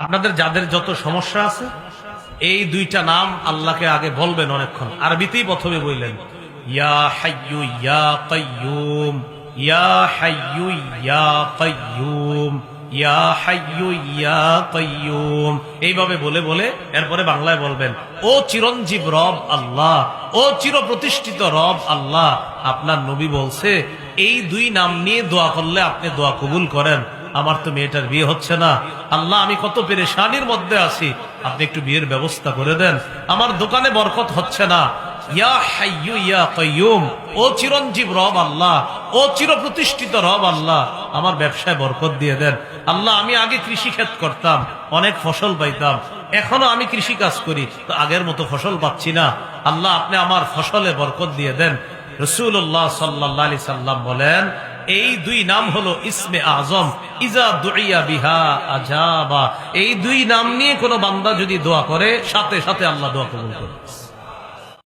আপনাদের যাদের যত সমস্যা আছে, এই দুইটা নাম আল্লাহকে আগে বলবেন অনেকক্ষণ। আরবিতেই প্রথমে বললেন, ইয়া হাইয়ু, ইয়া কাইয়ুম, ইয়া হাইয়ু, ইয়া কাইয়ুম, ইয়া হাইয়ু, ইয়া কাইয়ুম। এইভাবে বলে বলে এরপরে বাংলায় বলবেন, ও চিরঞ্জীব রব আল্লাহ, ও চির প্রতিষ্ঠিত রব আল্লাহ। আপনার নবী বলছে, এই দুই নাম নিয়ে দোয়া করলে আপনি দোয়া কবুল করেন। আমার তো মেয়েটার বিয়ে হচ্ছে না। আল্লাহ, আমি কত পেরেশানির মধ্যে আছি। আপনি একটু বিয়ের ব্যবস্থা করে দেন। আমার দোকানে বরকত হচ্ছে না। ইয়া ইয়া ও রব আল্লাহ। ও চির প্রতিষ্ঠিত রব আল্লাহ। আমার ব্যবসায় বরকত দিয়ে দেন। আল্লাহ, আমি আগে কৃষি ক্ষেত করতাম। অনেক ফসল পাইতাম। এখনও আমি করি। তো আগের মতো ফসল পাচ্ছি না। আল্লাহ, আপনি আমার ফসলে বরকত দিয়ে দেন। রসুল্লাহ সাল্লাহ সাল্লাম বলেন এই দুই নাম হলো ইসমে আজম, ইজা দুইয়া বিহা আজাবা। এই দুই নাম নিয়ে কোনো বান্দা যদি দোয়া করে, সাথে সাথে আল্লাহ দোয়া কবুল করে।